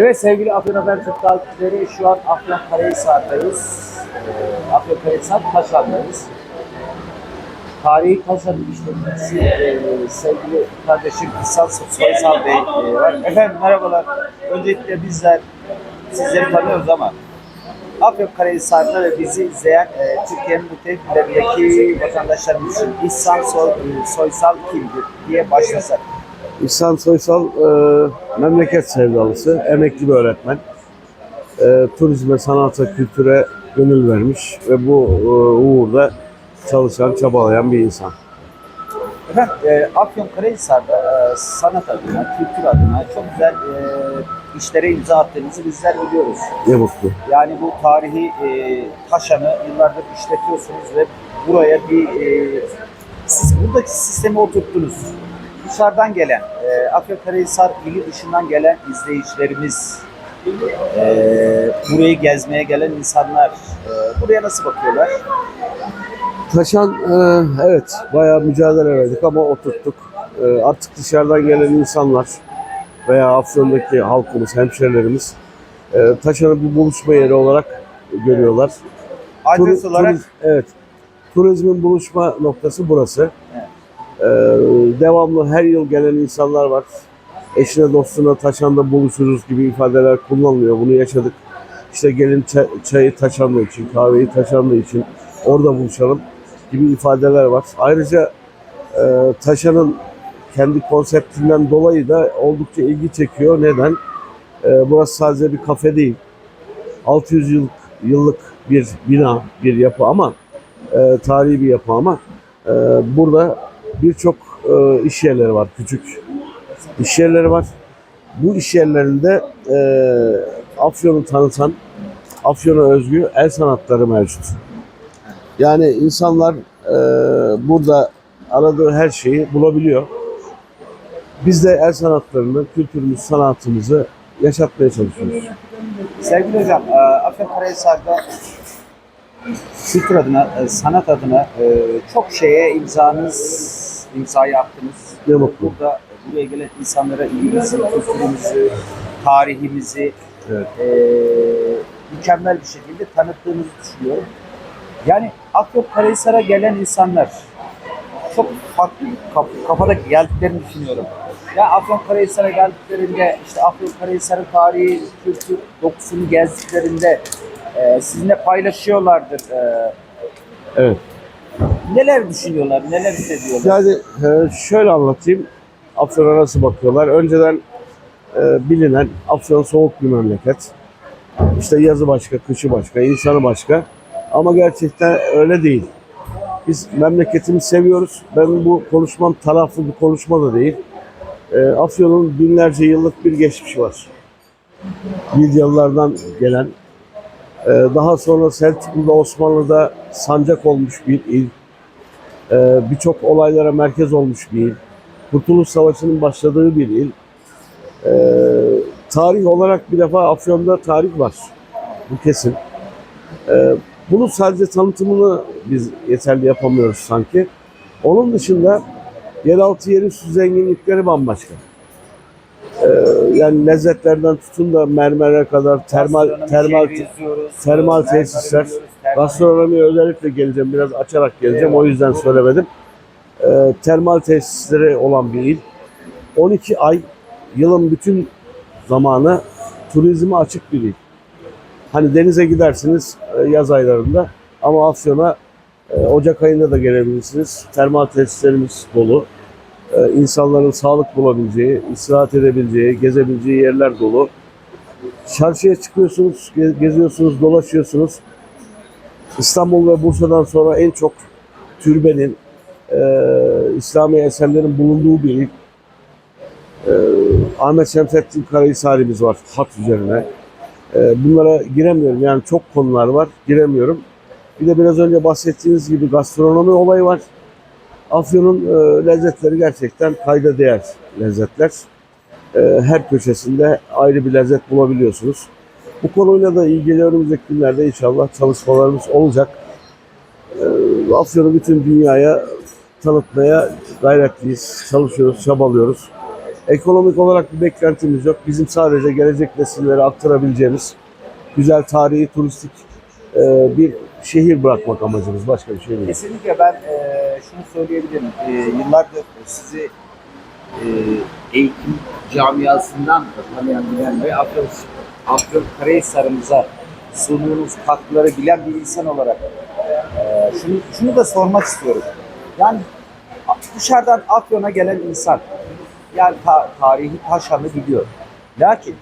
Evet sevgili Afyon Haber Türk takipçileri şu an Afyon Karahisar'dayız. Ee, Afyon Karahisar Taşan'dayız. Tarihi Taşan işletmesi e, sevgili kardeşim İhsan Soysal Bey e, var. Efendim merhabalar. Öncelikle bizler sizleri tanıyoruz ama Afyon Karahisar'da ve bizi izleyen e, Türkiye'nin muhtelif illerindeki vatandaşlarımız için İhsan e, Soysal kimdir diye başlasak. İhsan Soysal e, memleket sevdalısı, emekli bir öğretmen. E, turizme, sanata, kültüre gönül vermiş ve bu e, uğurda çalışan, çabalayan bir insan. Efendim e, Afyon Karahisar'da e, sanat adına, kültür adına çok güzel e, işlere imza attığınızı bizler biliyoruz. Ne mutlu. Yani bu tarihi e, taşanı yıllardır işletiyorsunuz ve buraya bir e, siz buradaki sistemi oturttunuz. Dışarıdan gelen, e, Afyonkarahisar ili dışından gelen izleyicilerimiz, e, burayı gezmeye gelen insanlar e, buraya nasıl bakıyorlar? Taşan, e, evet bayağı mücadele verdik ama oturttuk. E, artık dışarıdan gelen insanlar veya Afyon'daki halkımız, hemşerilerimiz e, Taşan'ı bir buluşma yeri olarak görüyorlar. Adres Turi- olarak turiz- evet. Turizmin buluşma noktası burası. Evet. Ee, devamlı her yıl gelen insanlar var. Eşine dostuna taşanda buluşuruz gibi ifadeler kullanılıyor. Bunu yaşadık. İşte gelin çay- çayı taşandığı için, kahveyi taşandığı için orada buluşalım gibi ifadeler var. Ayrıca e, taşanın kendi konseptinden dolayı da oldukça ilgi çekiyor. Neden? E, burası sadece bir kafe değil. 600 yıllık, yıllık bir bina, bir yapı ama e, tarihi bir yapı ama e, burada birçok e, iş yerleri var, küçük iş yerleri var. Bu iş yerlerinde e, Afyon'u tanıtan, Afyon'a özgü el sanatları mevcut. Yani insanlar e, burada aradığı her şeyi bulabiliyor. Biz de el sanatlarını, kültürümüz, sanatımızı yaşatmaya çalışıyoruz. Sevgili hocam, e, Afyonkarahisar'da kültür adına, e, sanat adına e, çok şeye imzanız, imzayı attınız. Ne mutlu. Burada buraya gelen insanlara ilgimizi, kültürümüzü, tarihimizi Evet. e, mükemmel bir şekilde tanıttığınızı düşünüyorum. Yani Afyonkarahisar'a gelen insanlar çok farklı kaf- kafada geldiklerini düşünüyorum. Ya Afyonkarahisar'a geldiklerinde işte Afyonkarahisar'ın tarihi, kültür dokusunu gezdiklerinde e, sizinle paylaşıyorlardır. E, Evet. Neler düşünüyorlar, neler hissediyorlar? Yani e, şöyle anlatayım. Afyon'a nasıl bakıyorlar? Önceden e, bilinen Afyon soğuk bir memleket. İşte yazı başka, kışı başka, insanı başka. Ama gerçekten öyle değil. Biz memleketimizi seviyoruz. Ben bu konuşmam taraflı bir konuşma da değil. E, Afyon'un binlerce yıllık bir geçmişi var. Lidyalılardan gelen, e, daha sonra Selçuklu'da, Osmanlı'da sancak olmuş bir il. Ee, birçok olaylara merkez olmuş bir il. Kurtuluş Savaşı'nın başladığı bir il. Ee, tarih olarak bir defa Afyon'da tarih var. Bu kesin. Ee, bunun sadece tanıtımını biz yeterli yapamıyoruz sanki. Onun dışında yeraltı yerüstü zenginlikleri bambaşka. Yani lezzetlerden tutun da mermere kadar termal termal termal tesisler, Gastronomiye özellikle geleceğim. Biraz açarak geleceğim. O yüzden söylemedim. Ee, termal tesisleri olan bir il. 12 ay yılın bütün zamanı turizme açık bir il. Hani denize gidersiniz e, yaz aylarında ama Afyon'a e, Ocak ayında da gelebilirsiniz. Termal tesislerimiz dolu. E, insanların sağlık bulabileceği, istirahat edebileceği, gezebileceği yerler dolu. Çarşıya çıkıyorsunuz, ge- geziyorsunuz, dolaşıyorsunuz. İstanbul ve Bursa'dan sonra en çok türbenin, e, İslami eserlerin bulunduğu bir il. E, Ahmet Şemsettin Karahisari'miz var hat üzerine. E, bunlara giremiyorum yani çok konular var giremiyorum. Bir de biraz önce bahsettiğiniz gibi gastronomi olayı var. Afyon'un e, lezzetleri gerçekten kayda değer lezzetler. E, her köşesinde ayrı bir lezzet bulabiliyorsunuz. Bu konuyla da ilgili önümüzdeki günlerde inşallah çalışmalarımız olacak. Ee, Afyon'u bütün dünyaya tanıtmaya gayretliyiz, çalışıyoruz, çabalıyoruz. Ekonomik olarak bir beklentimiz yok. Bizim sadece gelecek nesillere aktarabileceğimiz güzel tarihi, turistik e, bir şehir bırakmak amacımız. Başka bir şey değil. Kesinlikle ben e, şunu söyleyebilirim. E, yıllardır sizi e, eğitim camiasından da tanıyan bilen ve Afyon, Afyon Karahisar'ımıza sunduğunuz katkıları bilen bir insan olarak e, şunu, şunu da sormak istiyorum. Yani dışarıdan Afyon'a gelen insan yani ta- tarihi Taşan'ı biliyor. Lakin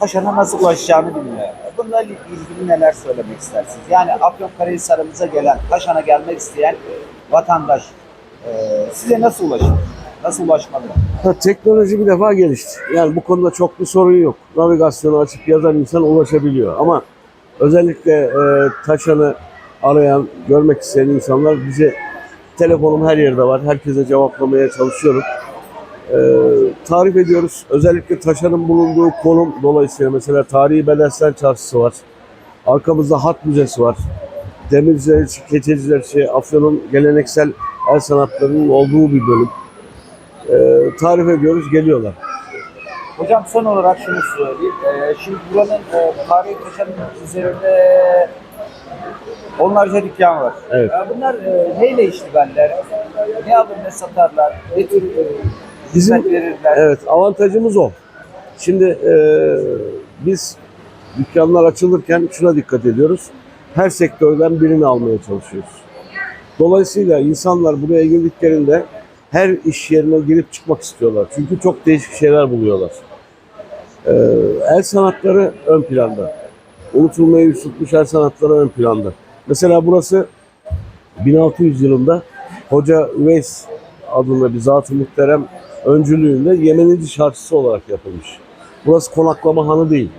Taşan'a nasıl ulaşacağını bilmiyor. Bununla ilgili neler söylemek istersiniz? Yani Afyonkarahisar'ımıza gelen, Taşan'a gelmek isteyen vatandaş e, size nasıl ulaşır? Nasıl ulaşmalı? Ha, teknoloji bir defa gelişti. Yani bu konuda çok bir sorun yok. Navigasyonu açıp yazan insan ulaşabiliyor. Ama özellikle e, Taşan'ı arayan, görmek isteyen insanlar bize telefonum her yerde var. Herkese cevaplamaya çalışıyorum. E, tarif ediyoruz. Özellikle Taşan'ın bulunduğu konum dolayısıyla mesela Tarihi Bedesten Çarşısı var. Arkamızda Hat Müzesi var. Demirciler için, keçeciler için, Afyon'un geleneksel el sanatlarının olduğu bir bölüm. E, tarif ediyoruz, geliyorlar. Hocam son olarak şunu söyleyeyim. E, şimdi buranın e, tarihi Taşan'ın üzerinde onlarca dükkan var. Evet. E, bunlar e, neyle iştigaller? Ne alır ne satarlar? Ne tür e, Bizim- verirler? Evet, avantajımız o. Şimdi e, biz dükkanlar açılırken şuna dikkat ediyoruz. Her sektörden birini almaya çalışıyoruz. Dolayısıyla insanlar buraya girdiklerinde her iş yerine girip çıkmak istiyorlar. Çünkü çok değişik şeyler buluyorlar. E, el sanatları ön planda. Unutulmaya yüz tutmuş el sanatları ön planda. Mesela burası 1600 yılında Hoca Üveys adında bir zat-ı muhterem öncülüğünde Yemenici Çarşısı olarak yapılmış. Burası konaklama hanı değil.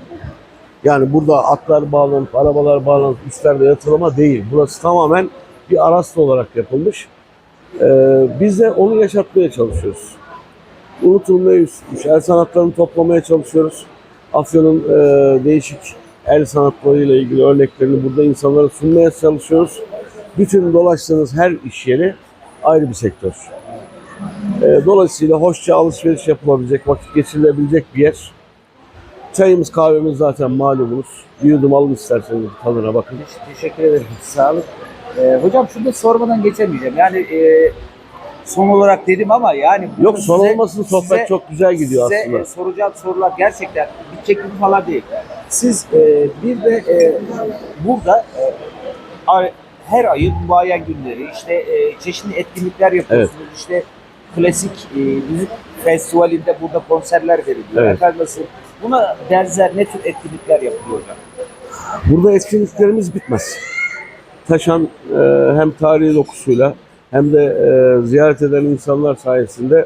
Yani burada atlar bağlanıp, arabalar bağlanıp üstlerde yatılama değil. Burası tamamen bir arasta olarak yapılmış. Ee, biz de onu yaşatmaya çalışıyoruz. Unutulmaya tutmuş el sanatlarını toplamaya çalışıyoruz. Afyon'un e, değişik el sanatlarıyla ilgili örneklerini burada insanlara sunmaya çalışıyoruz. Bütün dolaştığınız her iş yeri ayrı bir sektör. E, dolayısıyla hoşça alışveriş yapılabilecek, vakit geçirilebilecek bir yer. Çayımız, kahvemiz zaten malumunuz. Bir yudum alın isterseniz tadına bakın. Teş- Teşekkür ederim. Sağ olun. Ee, hocam şunu da sormadan geçemeyeceğim. Yani e, son olarak dedim ama yani bunu Yok son size- olmasın sohbet size- çok güzel gidiyor size, aslında. e, soracağım sorular gerçekten bitecek gibi falan değil. Siz e, bir de e, burada e, her ayın muayyen günleri işte e, çeşitli etkinlikler yapıyorsunuz. İşte klasik e, müzik festivalinde burada konserler veriliyor. Evet. Efendim nasıl? Buna benzer ne tür etkinlikler yapılıyor hocam? Burada etkinliklerimiz bitmez. Taşan e, hem tarihi dokusuyla hem de e, ziyaret eden insanlar sayesinde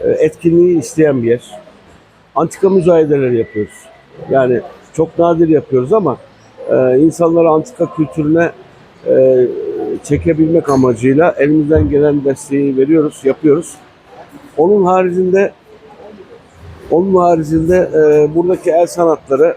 e, etkinliği isteyen bir yer. Antika müzayedeleri yapıyoruz. Yani çok nadir yapıyoruz ama e, insanları antika kültürüne e, çekebilmek amacıyla elimizden gelen desteği veriyoruz, yapıyoruz. Onun haricinde onun haricinde e, buradaki el sanatları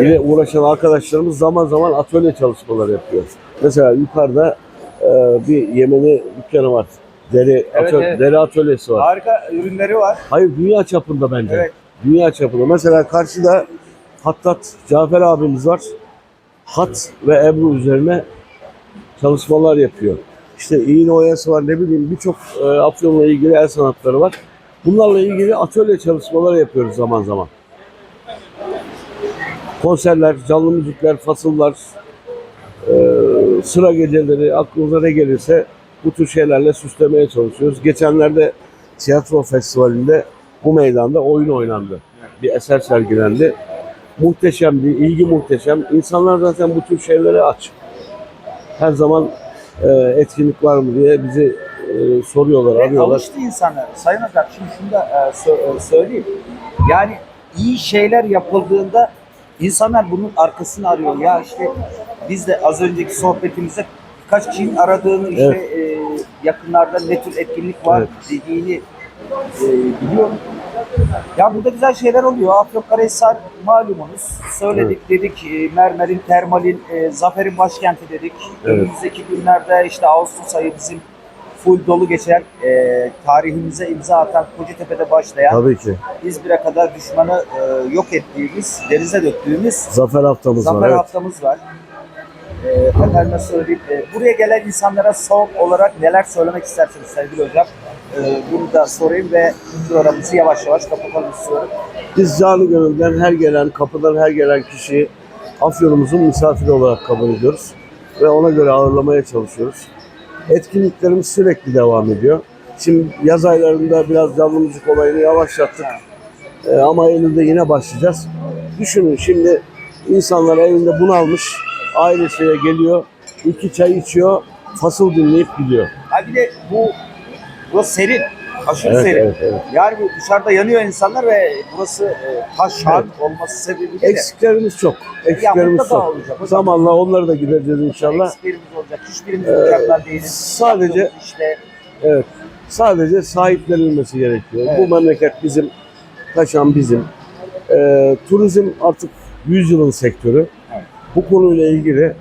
ile uğraşan arkadaşlarımız zaman zaman atölye çalışmaları yapıyor. Mesela yukarıda e, bir Yemeni dükkanı var. Deri, Evet, atö- evet. deri atölyesi var. Harika ürünleri var. Hayır dünya çapında bence. Evet. Dünya çapında. Mesela karşıda Hattat Cafer abimiz var. Hat ve Ebru üzerine çalışmalar yapıyor. İşte iğne oyası var ne bileyim birçok e, Afyon'la ilgili el sanatları var. Bunlarla ilgili atölye çalışmaları yapıyoruz zaman zaman. Konserler, canlı müzikler, fasıllar, e, sıra geceleri aklınıza ne gelirse bu tür şeylerle süslemeye çalışıyoruz. Geçenlerde tiyatro festivalinde bu meydanda oyun oynandı. Bir eser sergilendi. Muhteşemdi, ilgi muhteşem. İnsanlar zaten bu tür şeylere aç. Her zaman e, etkinlik var mı diye bizi e, soruyorlar, Ve arıyorlar. alıştı insanlar. Sayın Hocam şimdi şunu da e, sö- e, söyleyeyim. Yani iyi şeyler yapıldığında insanlar bunun arkasını arıyor. Ya işte biz de az önceki sohbetimizde birkaç kişinin aradığını işte e, yakınlarda ne tür etkinlik var Evet. dediğini e, biliyorum. Ya burada güzel şeyler oluyor. Afyonkarahisar malumunuz. Söyledik dedik e, mermerin, termalin, e, zaferin başkenti dedik. Evet. Önümüzdeki günlerde işte Ağustos ayı bizim full dolu geçen, e, tarihimize imza atan Kocatepe'de başlayan, Tabii ki. İzmir'e kadar düşmanı e, yok ettiğimiz, denize döktüğümüz Zafer haftamız zafer var. Evet. haftamız var. E, efendime söyleyeyim, e, buraya gelen insanlara son olarak neler söylemek istersiniz sevgili hocam? E, bunu da sorayım ve programımızı yavaş yavaş kapatalım istiyorum. Biz canı gönülden her gelen, kapıdan her gelen kişiyi Afyon'umuzun misafiri olarak kabul ediyoruz. Ve ona göre ağırlamaya çalışıyoruz. Etkinliklerimiz sürekli devam ediyor. Şimdi yaz aylarında biraz canlı müzik olayını yavaşlattık. Ee, ama Eylül'de yine başlayacağız. Düşünün şimdi insanlar evinde bunalmış, ailesiyle geliyor, iki çay içiyor, fasıl dinleyip gidiyor. Ha bir de bu burası serin. Aşırı Evet, serin. evet, evet. Yani dışarıda yanıyor insanlar ve burası e, taşhan olması sebebiyle Eksiklerimiz çok. ya Eksiklerimiz çok. olacak. Zamanla onları da gidereceğiz inşallah. Eksiklerimiz olacak. Hiçbirimiz mükemmel değiliz. sadece- işte Evet. Sadece sahiplenilmesi gerekiyor. Evet. Bu memleket bizim, Taşan bizim. Ee, turizm artık 100 yılın sektörü. Evet. Bu konuyla ilgili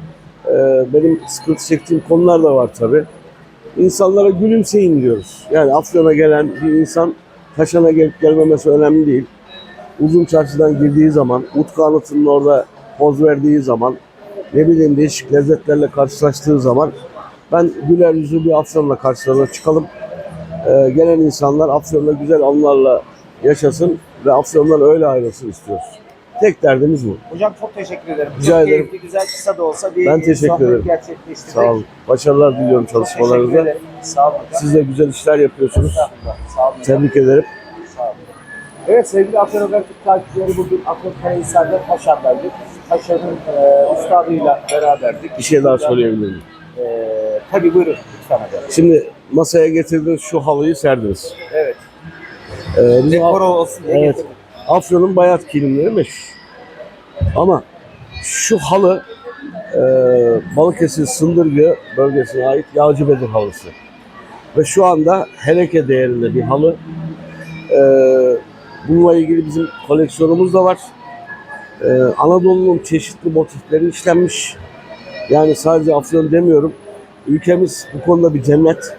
e, benim sıkıntı çektiğim konular da var tabii. İnsanlara gülümseyin diyoruz. Yani Afyon'a gelen bir insan Taşan'a gelip gelmemesi önemli değil. Uzun çarşıdan girdiği zaman, Utku Anıtı'nın orada poz verdiği zaman, ne bileyim değişik lezzetlerle karşılaştığı zaman ben güler yüzlü bir Afyon'la karşılarına çıkalım. Ee, gelen insanlar Afyon'da güzel anılarla yaşasın ve Afyon'dan öyle ayrılsın istiyoruz. Tek derdimiz bu. hocam çok teşekkür ederim. Rica çok ederim. keyifli, güzel, kısa da olsa bir Ben teşekkür sohbet ederim. gerçekleştirdik. Sağ olun. Başarılar diliyorum Çok çalışmalarınızda. Sağ olun hocam. Siz de güzel işler yapıyorsunuz. Sağ olun. Tebrik ederim. Sağ olun. Evet sevgili Afyonografi takipçileri bugün Afyonkarahisar'da Taşan'daydık. Taşan'ın e, üstadıyla beraberdik. Bir şey daha söyleyebilir miyim? E, tabii buyurun lütfen hocam. Şimdi masaya getirdiğiniz şu halıyı serdiniz. Evet. Ee, Dekor olsun diye Evet. getirdim. Afyon'un bayat kilimleri meşhur. Ama şu halı e, Balıkesir Sındırgı bölgesine ait Yağcıbedir halısı. Ve şu anda Heleke değerinde bir halı. E, bununla ilgili bizim koleksiyonumuz da var. E, Anadolu'nun çeşitli motifleri işlenmiş. Yani sadece Afyon demiyorum. Ülkemiz bu konuda bir cennet.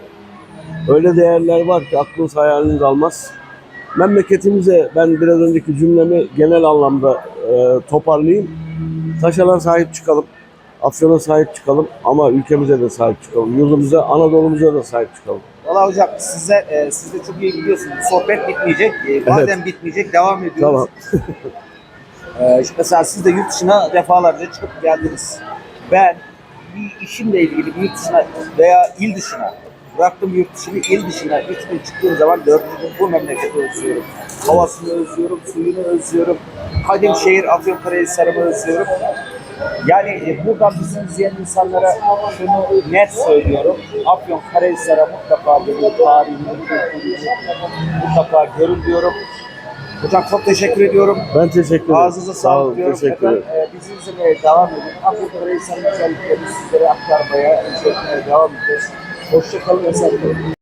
Öyle değerler var ki aklınız hayaliniz almaz memleketimize ben biraz önceki cümlemi genel anlamda e, toparlayayım. Taşalan sahip çıkalım. Afyon'a sahip çıkalım ama ülkemize de sahip çıkalım. Yurdumuza, Anadolu'muza da sahip çıkalım. Valla hocam size, e, siz de çok iyi biliyorsunuz. Bu sohbet bitmeyecek. E, madem bitmeyecek devam ediyoruz. Tamam. İşte mesela siz de yurt dışına defalarca çıkıp geldiniz. Ben bir işimle ilgili bir yurt dışına veya il dışına bıraktım yurt dışını il dışına üç gün çıktığım zaman dördüncü gün bu memleketi özlüyorum. Havasını özlüyorum, suyunu özlüyorum. Kadim şehir Afyonkarahisar'ımı özlüyorum. Yani e, buradan bizim izleyen insanlara şunu net söylüyorum. Afyonkarahisar'a mutlaka gelin, tarihini, mutlaka görün diyorum. Hocam çok teşekkür ediyorum. Ben teşekkür ederim. Ağzınıza Sağ olun, diyorum. Teşekkür Efendim, ederim. e, bizi izlemeye devam edin. Afrika Reis'in özelliklerini sizlere aktarmaya, izletmeye devam edeceğiz. Hoşçakalın efendim.